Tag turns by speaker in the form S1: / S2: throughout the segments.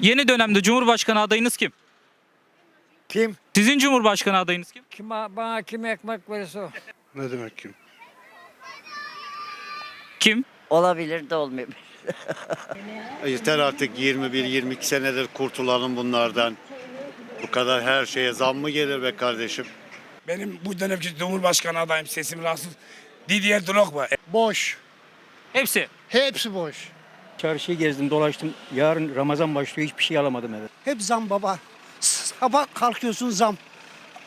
S1: Yeni dönemde Cumhurbaşkanı adayınız kim?
S2: Kim?
S1: Sizin Cumhurbaşkanı adayınız kim?
S3: Kim bana kim ekmek verirse o.
S4: Ne demek kim?
S1: Kim?
S5: Olabilir de olmayabilir.
S6: Yeter artık 21-22 senedir kurtulalım bunlardan. Bu kadar her şeye zam mı gelir be kardeşim?
S7: Benim bu dönemki Cumhurbaşkanı adayım sesim rahatsız. Didier Drogba.
S8: Boş.
S1: Hepsi.
S8: Hepsi boş.
S9: Çarşıyı gezdim dolaştım. Yarın Ramazan başlıyor hiçbir şey alamadım eve.
S8: Hep zam baba. Sabah kalkıyorsun zam.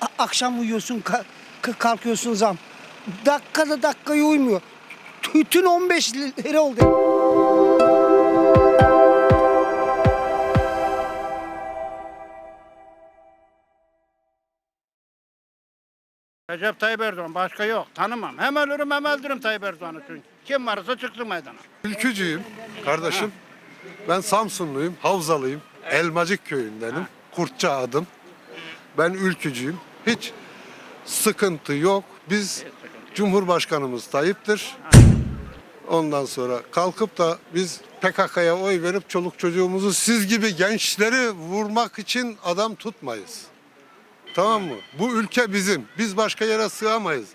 S8: A- akşam uyuyorsun ka- ka- kalkıyorsun zam. Dakikada dakikaya uymuyor. Tütün 15 lira oldu.
S4: Recep Tayyip Erdoğan başka yok. Tanımam. Hem ölürüm hem öldürürüm Tayyip Erdoğan'ı çünkü. Kim varsa çıksın meydana.
S10: Ülkücüyüm kardeşim. Ben Samsunluyum, Havzalıyım. Elmacık köyündenim. Kurtça adım. Ben ülkücüyüm. Hiç sıkıntı yok. Biz Cumhurbaşkanımız Tayyip'tir. Ondan sonra kalkıp da biz PKK'ya oy verip çoluk çocuğumuzu siz gibi gençleri vurmak için adam tutmayız. Tamam mı? Bu ülke bizim. Biz başka yere sığamayız.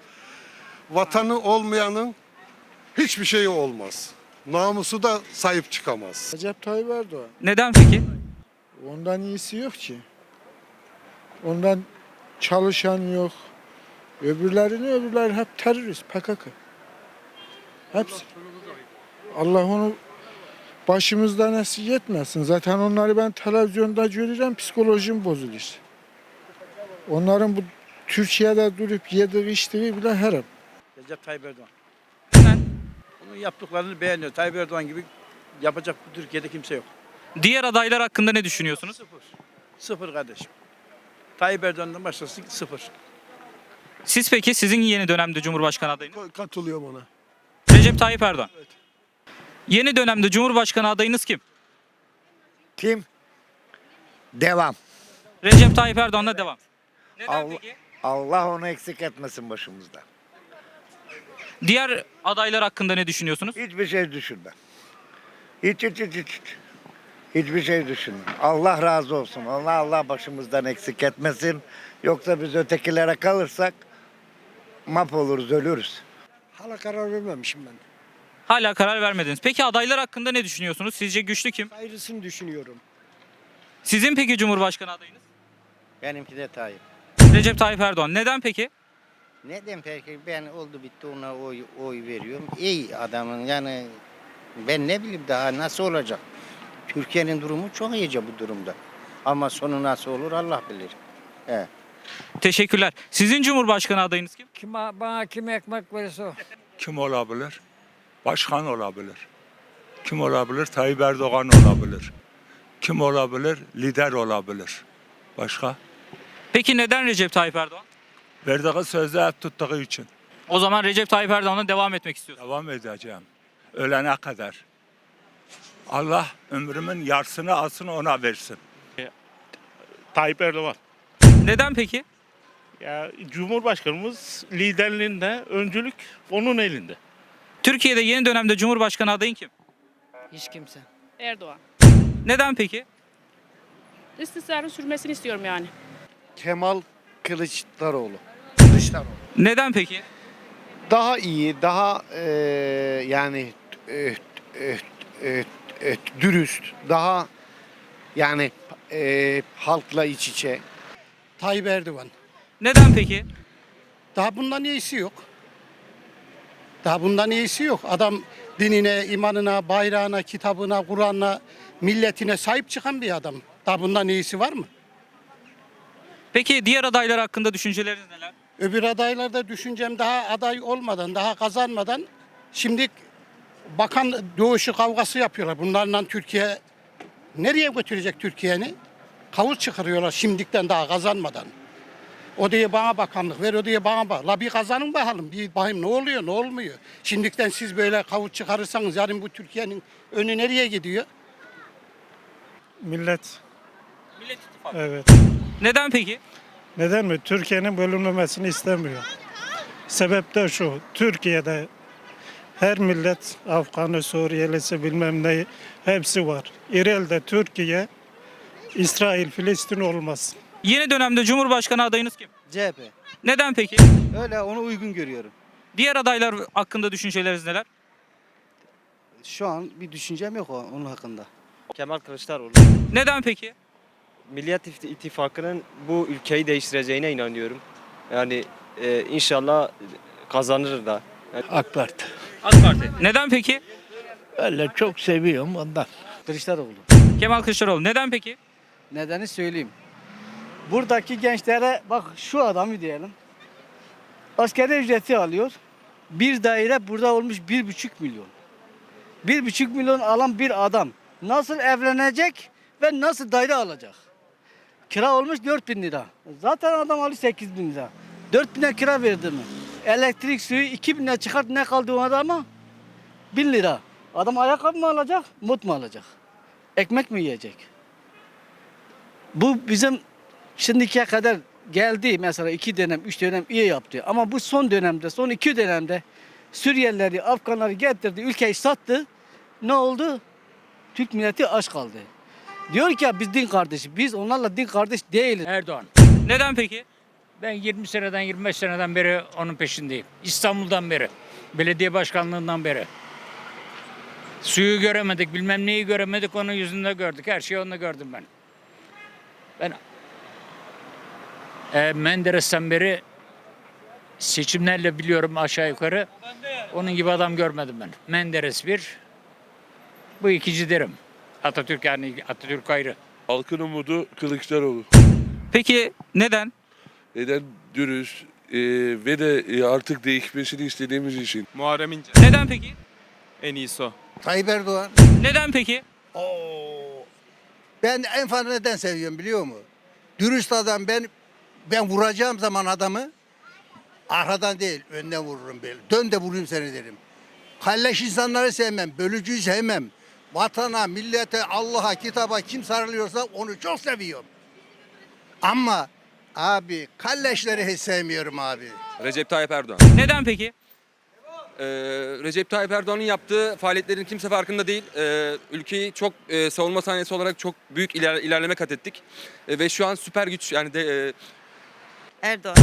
S10: Vatanı olmayanın hiçbir şeyi olmaz. Namusu da sahip çıkamaz.
S11: Recep Tayyip Erdoğan.
S1: Neden peki?
S11: Ondan iyisi yok ki. Ondan çalışan yok. Öbürlerini öbürler hep terörist, PKK. Hepsi. Allah onu başımızdan esir etmesin. Zaten onları ben televizyonda göreceğim, psikolojim bozulur. Onların bu Türkiye'de durup yediği içtiği bile haram.
S9: Recep Tayyip Erdoğan. Onun yaptıklarını beğeniyor. Tayyip Erdoğan gibi yapacak bu Türkiye'de kimse yok.
S1: Diğer adaylar hakkında ne düşünüyorsunuz?
S9: Sıfır. Sıfır kardeşim. Tayyip Erdoğan'dan başkası sıfır.
S1: Siz peki sizin yeni dönemde Cumhurbaşkanı adayınız?
S11: Katılıyorum ona.
S1: Recep Tayyip Erdoğan. Yeni dönemde Cumhurbaşkanı adayınız kim?
S2: Kim? Devam.
S1: Recep Tayyip Erdoğan'la devam. Neden
S2: Allah-
S1: peki?
S2: Allah onu eksik etmesin başımızda.
S1: Diğer adaylar hakkında ne düşünüyorsunuz?
S2: Hiçbir şey düşünme. Hiç hiç hiç hiç. hiç. Hiçbir şey düşünme. Allah razı olsun. Allah Allah başımızdan eksik etmesin. Yoksa biz ötekilere kalırsak mahvoluruz, ölürüz.
S8: Hala karar vermemişim ben.
S1: Hala karar vermediniz. Peki adaylar hakkında ne düşünüyorsunuz? Sizce güçlü kim?
S8: Ayrısını düşünüyorum.
S1: Sizin peki Cumhurbaşkanı adayınız?
S5: Benimki de Tayyip.
S1: Recep Tayyip Erdoğan. Neden peki?
S5: Neden peki ben oldu bitti ona oy, oy veriyorum. İyi adamın yani ben ne bileyim daha nasıl olacak? Türkiye'nin durumu çok iyice bu durumda. Ama sonu nasıl olur Allah bilir. He.
S1: Teşekkürler. Sizin Cumhurbaşkanı adayınız kim?
S3: Kim bana kim ekmek verirse o.
S4: Kim olabilir? Başkan olabilir. Kim olabilir? Tayyip Erdoğan olabilir. Kim olabilir? Lider olabilir. Başka?
S1: Peki neden Recep Tayyip Erdoğan?
S4: Verdiği sözde hep tuttuğu için.
S1: O zaman Recep Tayyip Erdoğan'la devam etmek istiyorsunuz.
S4: Devam edeceğim. Ölene kadar. Allah ömrümün yarısını alsın ona versin.
S7: Tayyip Erdoğan.
S1: Neden peki?
S7: Ya Cumhurbaşkanımız liderliğinde öncülük onun elinde.
S1: Türkiye'de yeni dönemde Cumhurbaşkanı adayın kim?
S3: Hiç kimse.
S12: Erdoğan.
S1: Neden peki?
S12: İstikrarın sürmesini istiyorum yani.
S11: Kemal Kılıçdaroğlu. Kılıçdaroğlu.
S1: Neden peki?
S11: Daha iyi, daha eee, yani eee, eee, eee, eee, dürüst, daha yani eee, halkla iç içe. Tayyip Erdoğan.
S1: Neden peki?
S11: Daha bundan iyisi yok. Daha bundan iyisi yok. Adam dinine, imanına, bayrağına, kitabına, Kur'an'ına, milletine sahip çıkan bir adam. Daha bundan iyisi var mı?
S1: Peki diğer adaylar hakkında düşünceleriniz neler?
S11: Öbür adaylarda düşüncem daha aday olmadan, daha kazanmadan şimdi bakan doğuşu kavgası yapıyorlar. Bunlarla Türkiye nereye götürecek Türkiye'ni? Kavuz çıkarıyorlar şimdikten daha kazanmadan. O diye bana bakanlık ver, o diye bana bak. La bir kazanın bakalım, bir bakayım ne oluyor, ne olmuyor. Şimdikten siz böyle kavuz çıkarırsanız yarın bu Türkiye'nin önü nereye gidiyor?
S7: Millet.
S1: Millet İttifakı.
S7: Evet.
S1: Neden peki?
S7: Neden mi? Türkiye'nin bölünmemesini istemiyor. Sebep de şu. Türkiye'de her millet Afganı, Suriyelisi bilmem ne hepsi var. İrel'de Türkiye
S11: İsrail, Filistin olmasın.
S1: Yeni dönemde Cumhurbaşkanı adayınız kim?
S13: CHP.
S1: Neden peki?
S13: Öyle onu uygun görüyorum.
S1: Diğer adaylar hakkında düşünceleriniz neler?
S13: Şu an bir düşüncem yok onun hakkında.
S14: Kemal Kılıçdaroğlu.
S1: Neden peki?
S14: Millet İtti- İttifakı'nın bu ülkeyi değiştireceğine inanıyorum. Yani e, inşallah kazanır da.
S9: AK Parti.
S1: AK Parti. Neden peki?
S9: Öyle çok seviyorum ondan.
S13: Kılıçdaroğlu.
S1: Kemal Kılıçdaroğlu. Neden peki?
S13: Nedeni söyleyeyim. Buradaki gençlere bak şu adamı diyelim. Askeri ücreti alıyor. Bir daire burada olmuş bir buçuk milyon. Bir buçuk milyon alan bir adam nasıl evlenecek ve nasıl daire alacak? Kira olmuş 4 bin lira. Zaten adam alıyor 8 bin lira. 4 bin lira kira verdi mi? Elektrik suyu 2 bin lira çıkart ne kaldı o adama? 1000 lira. Adam ayakkabı mı alacak, mut mu alacak? Ekmek mi yiyecek? Bu bizim şimdikiye kadar geldi mesela iki dönem, üç dönem iyi yaptı. Ama bu son dönemde, son iki dönemde Suriyelileri, Afganları getirdi, ülkeyi sattı. Ne oldu? Türk milleti aç kaldı. Diyor ki ya biz din kardeşi, biz onlarla din kardeş değiliz.
S3: Erdoğan.
S1: Neden peki?
S3: Ben 20 seneden 25 seneden beri onun peşindeyim. İstanbul'dan beri. Belediye başkanlığından beri. Suyu göremedik, bilmem neyi göremedik, onun yüzünde gördük. Her şeyi onunla gördüm ben. Ben e, Menderes'ten beri seçimlerle biliyorum aşağı yukarı. Onun gibi adam görmedim ben. Menderes bir, bu ikinci derim. Atatürk yani Atatürk ayrı.
S10: Halkın umudu Kılıçdaroğlu.
S1: Peki neden?
S10: Neden dürüst ve de artık değişmesini istediğimiz için.
S14: Muharrem İnce.
S1: Neden peki?
S14: En iyisi o.
S13: Tayyip Erdoğan.
S1: Neden peki?
S13: Ben en fazla neden seviyorum biliyor musun? Dürüst adam ben ben vuracağım zaman adamı arkadan değil önden vururum böyle. Dön de vurayım seni derim. Kalleş insanları sevmem, bölücüyü sevmem. Vatana, millete, Allah'a, kitaba kim sarılıyorsa onu çok seviyorum. Ama abi kalleşleri hiç sevmiyorum abi.
S14: Recep Tayyip Erdoğan.
S1: Neden peki?
S14: Ee, Recep Tayyip Erdoğan'ın yaptığı faaliyetlerin kimse farkında değil. Ee, ülkeyi çok e, savunma sahnesi olarak çok büyük iler- ilerleme kat ettik. E, ve şu an süper güç yani de, e,
S12: Erdoğan.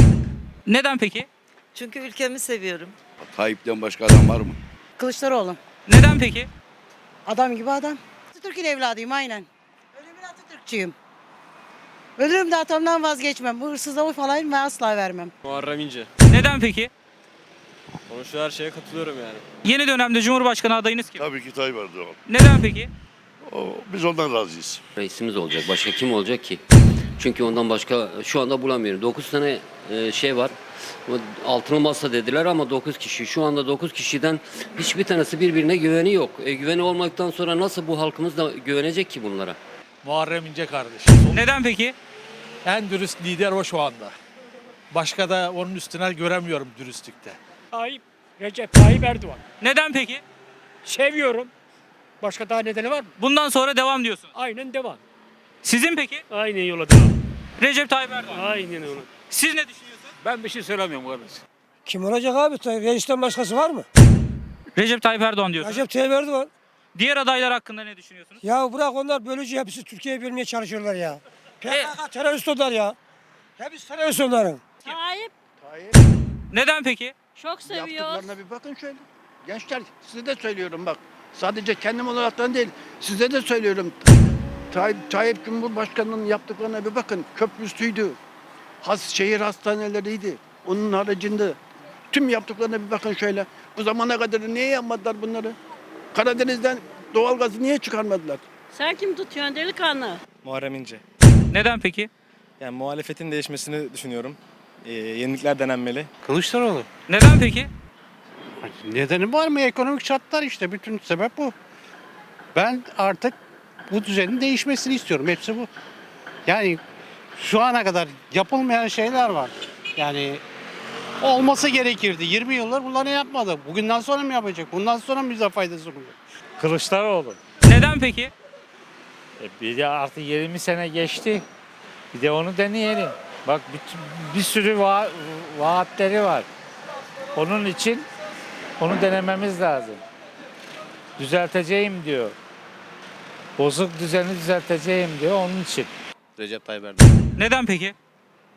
S1: Neden peki?
S12: Çünkü ülkemi seviyorum.
S15: Tayyip'ten başka adam var mı?
S12: Kılıçdaroğlu.
S1: Neden peki?
S12: Adam gibi adam. Atatürk'ün evladıyım aynen. Ölümün Atatürkçüyüm. Ölürüm de atamdan vazgeçmem. Bu hırsızlığı falan ben asla vermem.
S14: Muharrem İnce.
S1: Neden peki?
S14: Konuştuğu her şeye katılıyorum yani.
S1: Yeni dönemde Cumhurbaşkanı adayınız kim?
S15: Tabii ki Tayyip Erdoğan.
S1: Neden peki?
S15: biz ondan razıyız.
S16: Reisimiz olacak. Başka kim olacak ki? Çünkü ondan başka şu anda bulamıyorum. 9 tane e, şey var. O Altılı masa dediler ama 9 kişi. Şu anda 9 kişiden hiçbir tanesi birbirine güveni yok. E, güveni olmaktan sonra nasıl bu halkımız da güvenecek ki bunlara?
S11: Muharrem İnce kardeş.
S1: Neden peki?
S11: En dürüst lider o şu anda. Başka da onun üstüne göremiyorum dürüstlükte.
S3: Tayyip, Recep Tayyip Erdoğan.
S1: Neden peki?
S3: Seviyorum. Başka daha nedeni var mı?
S1: Bundan sonra devam diyorsun.
S3: Aynen devam.
S1: Sizin peki?
S3: Aynen yola devam.
S1: Recep Tayyip Erdoğan.
S3: Aynen öyle.
S1: Siz ne düşünüyorsunuz?
S3: Ben bir şey söylemiyorum kardeş.
S8: Kim olacak abi? Reisten başkası var mı?
S1: Recep Tayyip Erdoğan diyorsun.
S8: Recep Tayyip Erdoğan.
S1: Diğer adaylar hakkında ne düşünüyorsunuz?
S8: Ya bırak onlar bölücü hepsi Türkiye'yi bölmeye çalışıyorlar ya. PKK terörist onlar ya. Hepsi terörist onların.
S17: Tayyip
S1: Neden peki?
S17: çok seviyor.
S9: Yaptıklarına bir bakın şöyle. Gençler size de söylüyorum bak. Sadece kendim olaraktan değil. Size de söylüyorum. Tayyip, Tayyip Cumhurbaşkanı'nın yaptıklarına bir bakın. Köprüsüydü. Has, şehir hastaneleriydi. Onun haricinde tüm yaptıklarına bir bakın şöyle. Bu zamana kadar niye yapmadılar bunları? Karadeniz'den doğalgazı niye çıkarmadılar?
S17: Sen kim tutuyorsun delikanlı?
S14: Muharrem İnce.
S1: Neden peki?
S14: Yani muhalefetin değişmesini düşünüyorum. Ee, yenilikler denenmeli.
S9: Kılıçdaroğlu.
S1: Neden peki?
S9: Nedeni var mı? Ekonomik şartlar işte. Bütün sebep bu. Ben artık bu düzenin değişmesini istiyorum. Hepsi bu. Yani şu ana kadar yapılmayan şeyler var. Yani olması gerekirdi. 20 yıldır bunları yapmadı. Bugünden sonra mı yapacak? Bundan sonra mı bize faydası olacak?
S3: Kılıçdaroğlu.
S1: Neden peki?
S3: E bir de artık 20 sene geçti. Bir de onu deneyelim. Bak bir, bir sürü va- vaatleri var. Onun için onu denememiz lazım. Düzelteceğim diyor. Bozuk düzeni düzelteceğim diyor onun için.
S18: Recep Tayyip Erdoğan.
S1: Neden peki?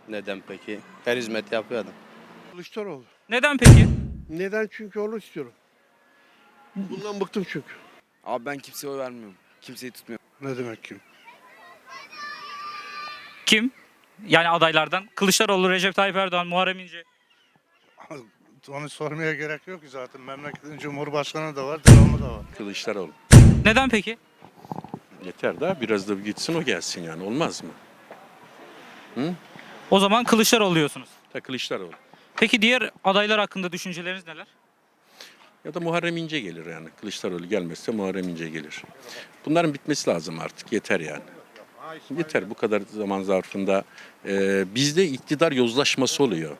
S18: Neden peki? Her hizmet yapıyor adam.
S17: Kılıçdaroğlu.
S1: Neden peki?
S17: Neden? Çünkü onu istiyorum. Bundan bıktım çünkü.
S9: Abi ben kimseye oy vermiyorum. Kimseyi tutmuyorum.
S17: Ne demek ki?
S1: Kim? Yani adaylardan. Kılıçdaroğlu, Recep Tayyip Erdoğan, Muharrem İnce.
S19: Onu sormaya gerek yok ki zaten. Memleketin Cumhurbaşkanı da var, devamı da var.
S15: Kılıçdaroğlu.
S1: Neden peki?
S15: Yeter daha biraz da gitsin o gelsin yani olmaz mı?
S1: O zaman Kılıçdaroğlu diyorsunuz.
S15: Ta Kılıçdaroğlu.
S1: Peki diğer adaylar hakkında düşünceleriniz neler?
S15: Ya da Muharrem İnce gelir yani. Kılıçdaroğlu gelmezse Muharrem İnce gelir. Bunların bitmesi lazım artık. Yeter yani. Yeter bu kadar zaman zarfında. e, bizde iktidar yozlaşması oluyor.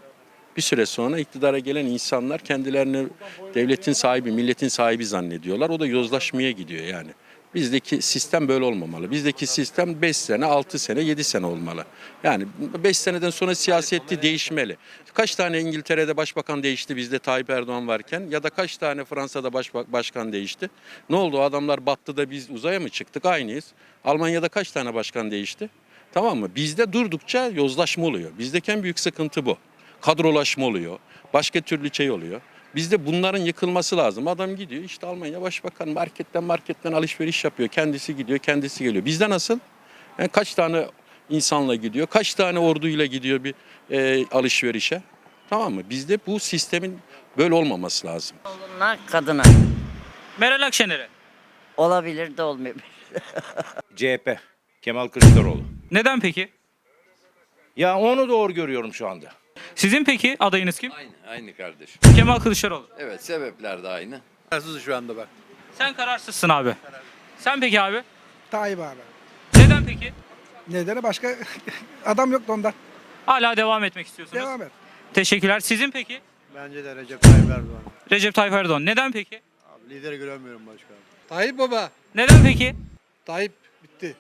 S15: Bir süre sonra iktidara gelen insanlar kendilerini devletin sahibi, milletin sahibi zannediyorlar. O da yozlaşmaya gidiyor yani. Bizdeki sistem böyle olmamalı. Bizdeki sistem 5 sene, 6 sene, 7 sene olmalı. Yani 5 seneden sonra siyaseti değişmeli. Kaç tane İngiltere'de başbakan değişti bizde Tayyip Erdoğan varken ya da kaç tane Fransa'da başba- başkan değişti? Ne oldu? Adamlar battı da biz uzaya mı çıktık? Aynıyız. Almanya'da kaç tane başkan değişti? Tamam mı? Bizde durdukça yozlaşma oluyor. Bizdeki en büyük sıkıntı bu. Kadrolaşma oluyor. Başka türlü şey oluyor. Bizde bunların yıkılması lazım. Adam gidiyor işte Almanya Başbakan marketten marketten alışveriş yapıyor. Kendisi gidiyor, kendisi geliyor. Bizde nasıl? Yani kaç tane insanla gidiyor, kaç tane orduyla gidiyor bir e, alışverişe? Tamam mı? Bizde bu sistemin böyle olmaması lazım.
S20: Kadına.
S1: Meral Akşener'e.
S20: Olabilir de olmayabilir.
S18: CHP. Kemal Kılıçdaroğlu.
S1: Neden peki?
S18: Ya onu doğru görüyorum şu anda.
S1: Sizin peki adayınız kim?
S18: Aynı, aynı kardeş.
S1: Kemal Kılıçdaroğlu.
S18: Evet sebepler de aynı. şu anda bak.
S1: Sen kararsızsın abi. Sen peki abi?
S21: Tayyip abi.
S1: Neden peki?
S21: Nedeni başka adam yok da ondan.
S1: Hala devam etmek istiyorsunuz.
S21: et.
S1: Teşekkürler. Sizin peki?
S22: Bence de Recep Tayyip Erdoğan.
S1: Recep Tayyip Erdoğan. Neden peki?
S22: Abi lideri göremiyorum başkanım.
S21: Tayyip baba.
S1: Neden peki?
S21: Tayyip bitti.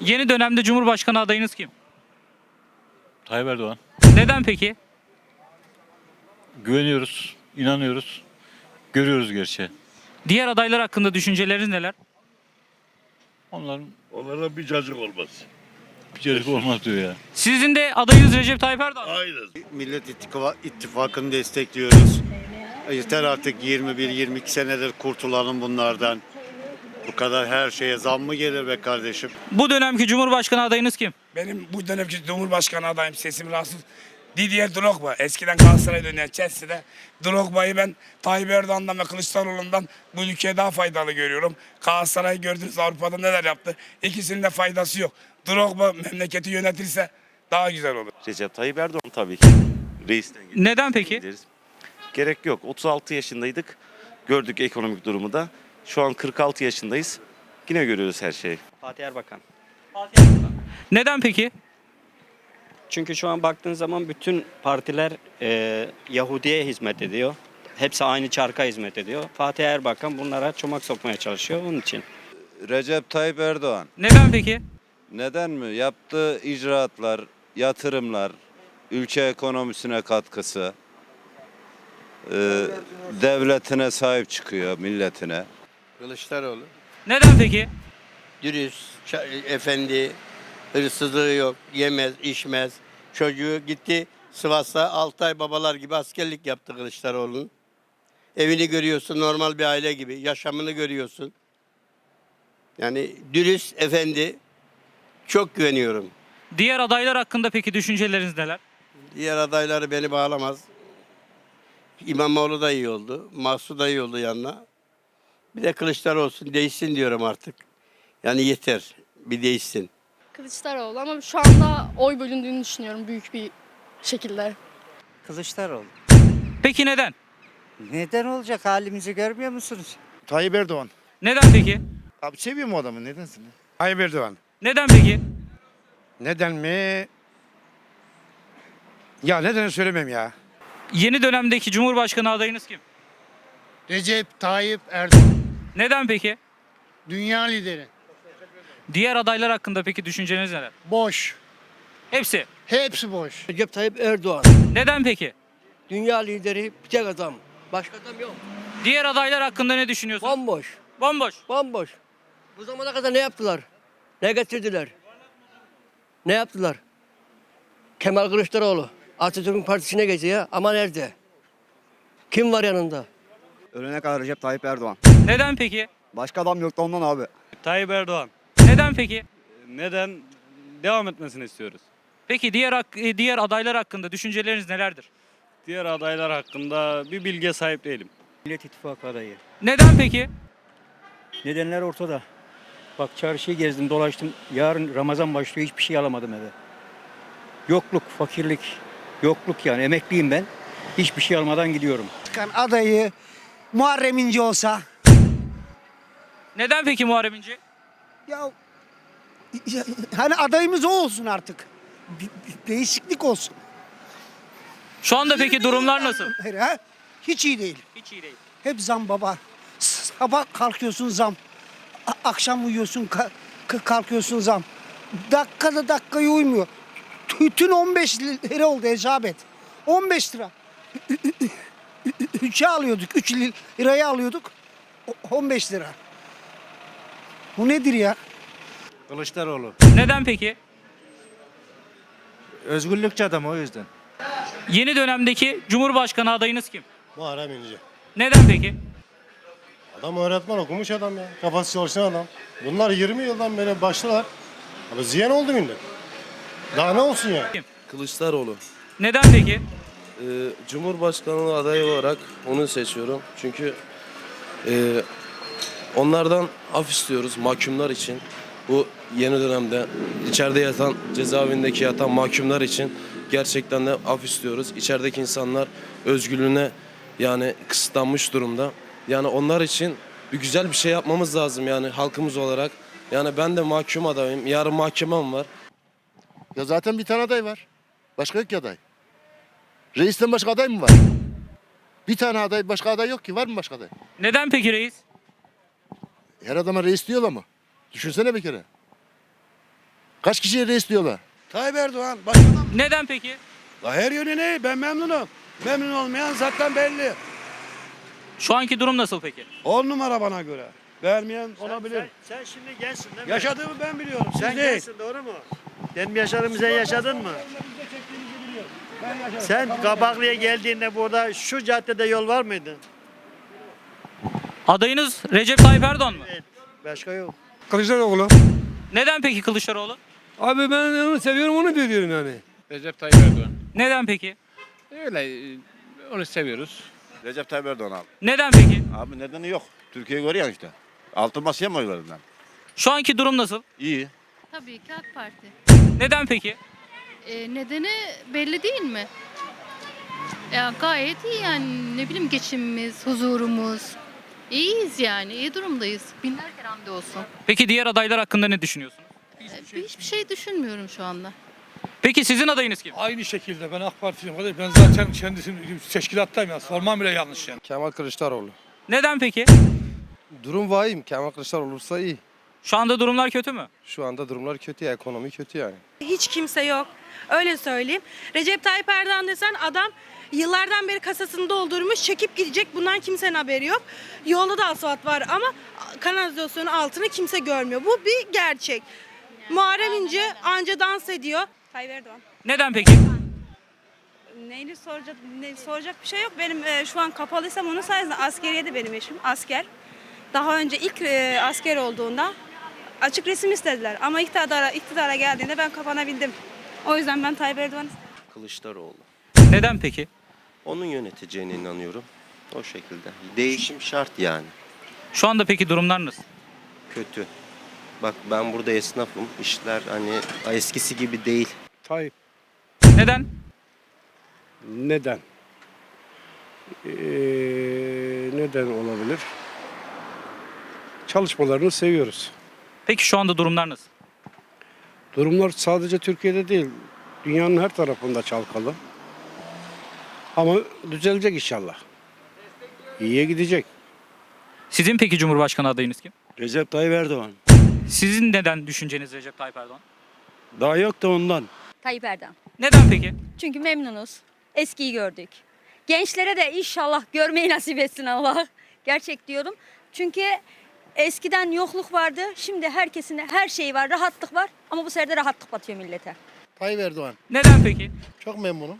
S1: Yeni dönemde Cumhurbaşkanı adayınız kim?
S19: Tayyip Erdoğan.
S1: Neden peki?
S19: Güveniyoruz, inanıyoruz, görüyoruz gerçi.
S1: Diğer adaylar hakkında düşünceleriniz neler?
S19: Onların
S22: Onlara bir cacık olmaz.
S19: bir çocuk olmaz diyor ya.
S1: Sizin de adayınız Recep Tayyip Erdoğan.
S22: Aynen.
S15: Millet İttifakı- İttifakı'nı destekliyoruz. Yeter artık 21-22 senedir kurtulalım bunlardan. Bu kadar her şeye zam mı gelir be kardeşim?
S1: Bu dönemki Cumhurbaşkanı adayınız kim?
S6: Benim bu dönemki Cumhurbaşkanı adayım sesim rahatsız. Didier Drogba. Eskiden Galatasaray'da oynayan Chelsea'de. Drogba'yı ben Tayyip Erdoğan'dan ve Kılıçdaroğlu'ndan bu ülkeye daha faydalı görüyorum. Galatasaray gördünüz Avrupa'da neler yaptı. İkisinin de faydası yok. Drogba memleketi yönetirse daha güzel olur.
S18: Recep Tayyip Erdoğan tabii ki. Reisten
S1: Neden peki?
S18: gideriz. Gerek yok. 36 yaşındaydık. Gördük ekonomik durumu da. Şu an 46 yaşındayız. Yine görüyoruz her şeyi.
S23: Fatih Erbakan.
S1: Neden peki?
S23: Çünkü şu an baktığın zaman bütün partiler e, Yahudi'ye hizmet ediyor. Hepsi aynı çarka hizmet ediyor. Fatih Erbakan bunlara çomak sokmaya çalışıyor onun için.
S15: Recep Tayyip Erdoğan.
S1: Neden peki?
S15: Neden mi? Yaptığı icraatlar, yatırımlar, ülke ekonomisine katkısı, e, devletine sahip çıkıyor, milletine.
S17: Kılıçdaroğlu.
S1: Neden peki?
S17: Dürüst, efendi, hırsızlığı yok, yemez, içmez. Çocuğu gitti Sivas'ta 6 ay babalar gibi askerlik yaptı Kılıçdaroğlu'nun. Evini görüyorsun normal bir aile gibi, yaşamını görüyorsun. Yani dürüst, efendi. Çok güveniyorum.
S1: Diğer adaylar hakkında peki düşünceleriniz neler?
S17: Diğer adayları beni bağlamaz. İmamoğlu da iyi oldu. Mahsud da iyi oldu yanına. Bir de Kılıçdaroğlu olsun, değişsin diyorum artık. Yani yeter, bir değişsin.
S12: Kılıçdaroğlu ama şu anda oy bölündüğünü düşünüyorum büyük bir şekilde.
S20: Kılıçdaroğlu.
S1: Peki neden?
S20: Neden olacak halimizi görmüyor musunuz?
S22: Tayyip Erdoğan.
S1: Neden peki?
S22: Abi seviyorum o adamı nedensin?
S6: Tayyip Erdoğan.
S1: Neden peki?
S6: Neden mi? Ya neden söylemem ya?
S1: Yeni dönemdeki Cumhurbaşkanı adayınız kim?
S17: Recep Tayyip Erdoğan.
S1: Neden peki?
S17: Dünya lideri.
S1: Diğer adaylar hakkında peki düşünceniz neler?
S17: Boş.
S1: Hepsi.
S17: Hepsi boş.
S21: Recep Tayyip Erdoğan.
S1: Neden peki?
S21: Dünya lideri bir tek adam. Başka adam yok.
S1: Diğer adaylar hakkında ne düşünüyorsun?
S21: Bomboş.
S1: Bomboş.
S21: Bomboş. Bu zamana kadar ne yaptılar? Ne getirdiler? Ne yaptılar? Kemal Kılıçdaroğlu Atatürk'ün partisine geziyor ama nerede? Kim var yanında?
S24: Ölene kadar Recep Tayyip Erdoğan.
S1: Neden peki?
S24: Başka adam yoktu ondan abi.
S19: Tayyip Erdoğan.
S1: Neden peki?
S19: Neden? Devam etmesini istiyoruz.
S1: Peki diğer hak- e, diğer adaylar hakkında düşünceleriniz nelerdir?
S19: Diğer adaylar hakkında bir bilgiye sahip değilim.
S25: Millet İttifakı adayı.
S1: Neden peki?
S25: Nedenler ortada. Bak çarşıyı gezdim dolaştım. Yarın Ramazan başlıyor hiçbir şey alamadım eve. Yokluk, fakirlik, yokluk yani emekliyim ben. Hiçbir şey almadan gidiyorum.
S8: Çıkan adayı Muharrem İnce olsa
S1: Neden peki Muharrem İnce?
S8: ya ya- hani adayımız o olsun artık. Bir- bir değişiklik olsun.
S1: Şu anda peki durumlar nasıl?
S8: Hayır, ha? Hiç iyi değil.
S1: Hiç iyi değil.
S8: Hep zam baba. Sabah kalkıyorsun zam. A- akşam uyuyorsun ka- ka- kalkıyorsun zam. Dakikada dakikaya uymuyor. Tütün 15 lira oldu hesap 15 lira. 3'e alıyorduk. 3 liraya alıyorduk. O- 15 lira. Bu nedir ya?
S25: Kılıçdaroğlu.
S1: Neden peki?
S25: Özgürlükçü adam o yüzden.
S1: Yeni dönemdeki Cumhurbaşkanı adayınız kim?
S25: Muharrem İnce.
S1: Neden peki?
S25: Adam öğretmen okumuş adam ya. Kafası çalışan adam. Bunlar 20 yıldan beri başlılar. Abi ziyan oldu millet. Daha ne olsun ya?
S19: Kılıçdaroğlu.
S1: Neden peki?
S19: Ee, Cumhurbaşkanlığı adayı olarak onu seçiyorum. Çünkü e, onlardan af istiyoruz mahkumlar için. Bu yeni dönemde içeride yatan, cezaevindeki yatan mahkumlar için gerçekten de af istiyoruz. İçerideki insanlar özgürlüğüne yani kısıtlanmış durumda. Yani onlar için bir güzel bir şey yapmamız lazım yani halkımız olarak. Yani ben de mahkum adayım. Yarın mahkemem var.
S25: Ya zaten bir tane aday var. Başka yok ki aday. Reisten başka aday mı var? Bir tane aday, başka aday yok ki. Var mı başka aday?
S1: Neden peki reis?
S25: Her adama reis diyorlar mı? Düşünsene bir kere. Kaç kişiye reis diyorlar?
S9: Tayyip Erdoğan başkanım.
S1: Neden peki?
S9: Her yönü ne? Ben memnunum. Memnun olmayan zaten belli.
S1: Şu anki durum nasıl peki?
S9: On numara bana göre. Beğenmeyen olabilir.
S25: Sen, şimdi gençsin değil
S9: Yaşadığımı ben biliyorum. Siz
S25: Sen
S9: değil.
S25: gençsin doğru mu? Benim yaşadığımı sen yaşadın mı? Sen Kabaklı'ya geldiğinde burada şu caddede yol var mıydı?
S1: Adayınız Recep Tayyip Erdoğan mı?
S25: Başka yok.
S9: Kılıçdaroğlu.
S1: Neden peki Kılıçdaroğlu?
S9: Abi ben onu seviyorum onu diyorum yani.
S19: Recep Tayyip Erdoğan.
S1: Neden peki?
S19: Öyle onu seviyoruz.
S24: Recep Tayyip Erdoğan abi.
S1: Neden peki?
S24: Abi nedeni yok. Türkiye'yi görüyorsun işte. Altın masaya mı oy verdin lan?
S1: Şu anki durum nasıl?
S24: İyi.
S17: Tabii ki AK Parti.
S1: Neden peki?
S17: Ee, nedeni belli değil mi? Ya gayet iyi yani ne bileyim geçimimiz, huzurumuz. İyiyiz yani, iyi durumdayız. Binlerce hamdi olsun.
S1: Peki diğer adaylar hakkında ne düşünüyorsunuz?
S17: Ee, hiçbir şey düşünmüyorum şu anda.
S1: Peki sizin adayınız kim?
S9: Aynı şekilde ben AK Parti'yim. kardeş. Ben zaten kendisini teşkilattayım ya. Sormam bile yanlış yani.
S19: Kemal Kılıçdaroğlu.
S1: Neden peki?
S19: Durum vahim. Kemal Kılıçdaroğlu olursa iyi.
S1: Şu anda durumlar kötü mü?
S19: Şu anda durumlar kötü, ekonomi kötü yani.
S12: Hiç kimse yok. Öyle söyleyeyim. Recep Tayyip Erdoğan desen adam yıllardan beri kasasını doldurmuş, çekip gidecek. Bundan kimsenin haberi yok. Yolda da asfalt var ama kanalizasyonun altını kimse görmüyor. Bu bir gerçek. Muharrem İnce anca dans ediyor. Tayyip Erdoğan.
S1: Neden peki?
S12: Neyini soracak, ne, soracak bir şey yok. Benim e, şu an kapalıysam onun sayesinde askeriye de benim eşim asker. Daha önce ilk e, asker olduğunda açık resim istediler. Ama iktidara, iktidara geldiğinde ben kapanabildim. O yüzden ben Tayyip Erdoğan
S19: Kılıçdaroğlu.
S1: Neden peki?
S19: Onun yöneteceğine inanıyorum. O şekilde. Değişim şart yani.
S1: Şu anda peki durumlar nasıl?
S19: Kötü. Bak ben burada esnafım. İşler hani eskisi gibi değil.
S9: Tayyip.
S1: Neden?
S9: Neden? Ee, neden olabilir? Çalışmalarını seviyoruz.
S1: Peki şu anda durumlar nasıl?
S9: Durumlar sadece Türkiye'de değil, dünyanın her tarafında çalkalı. Ama düzelecek inşallah. İyiye gidecek.
S1: Sizin peki Cumhurbaşkanı adayınız kim?
S25: Recep Tayyip Erdoğan.
S1: Sizin neden düşünceniz Recep Tayyip Erdoğan?
S25: Daha yok da ondan.
S12: Tayyip Erdoğan.
S1: Neden peki?
S12: Çünkü memnunuz. Eskiyi gördük. Gençlere de inşallah görmeyi nasip etsin Allah. Gerçek diyorum. Çünkü
S16: Eskiden yokluk vardı. Şimdi herkesin her şeyi var. Rahatlık var. Ama bu sefer de rahatlık batıyor millete.
S25: Tayyip Erdoğan.
S1: Neden peki?
S25: Çok memnunum.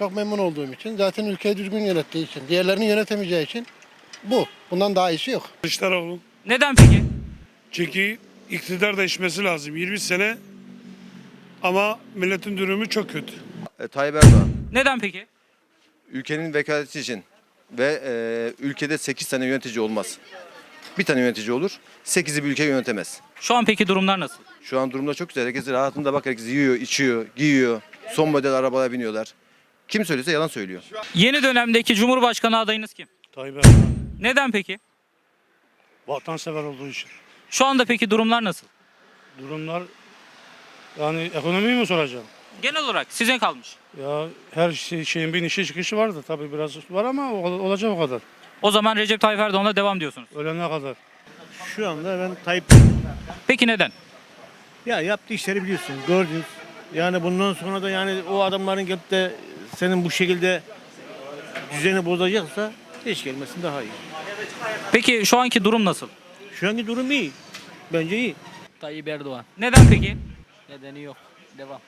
S25: Çok memnun olduğum için. Zaten ülkeyi düzgün yönettiği için. Diğerlerini yönetemeyeceği için bu. Bundan daha iyisi yok.
S11: Kılıçdaroğlu.
S1: Neden peki?
S11: Çünkü iktidar değişmesi lazım. 20 sene ama milletin durumu çok kötü.
S24: E, Tayyip Erdoğan.
S1: Neden peki?
S24: Ülkenin vekaleti için ve e, ülkede 8 tane yönetici olmaz. Bir tane yönetici olur. 8'i bir ülke yönetemez.
S1: Şu an peki durumlar nasıl?
S24: Şu an durumda çok güzel. Herkes rahatında bak herkes yiyor, içiyor, giyiyor. Son model arabalara biniyorlar. Kim söylüyorsa yalan söylüyor.
S1: Yeni dönemdeki Cumhurbaşkanı adayınız kim?
S9: Tayyip Erdoğan.
S1: Neden peki?
S9: Vatansever olduğu için.
S1: Şu anda peki durumlar nasıl?
S9: Durumlar yani ekonomiyi mi soracağım?
S1: Genel olarak size kalmış.
S9: Ya her şey, şeyin bir inişi çıkışı vardı tabii biraz var ama o- olacak o kadar.
S1: O zaman Recep Tayyip Erdoğan'la devam diyorsunuz.
S9: Ölene kadar. Şu anda ben Tayyip
S1: Peki neden?
S9: ya yaptığı işleri biliyorsun gördünüz. Yani bundan sonra da yani o adamların gelip de senin bu şekilde düzeni bozacaksa hiç gelmesin daha iyi.
S1: Peki şu anki durum nasıl?
S9: Şu anki durum iyi. Bence iyi.
S3: Tayyip Erdoğan.
S1: Neden peki?
S3: Nedeni yok. Devam.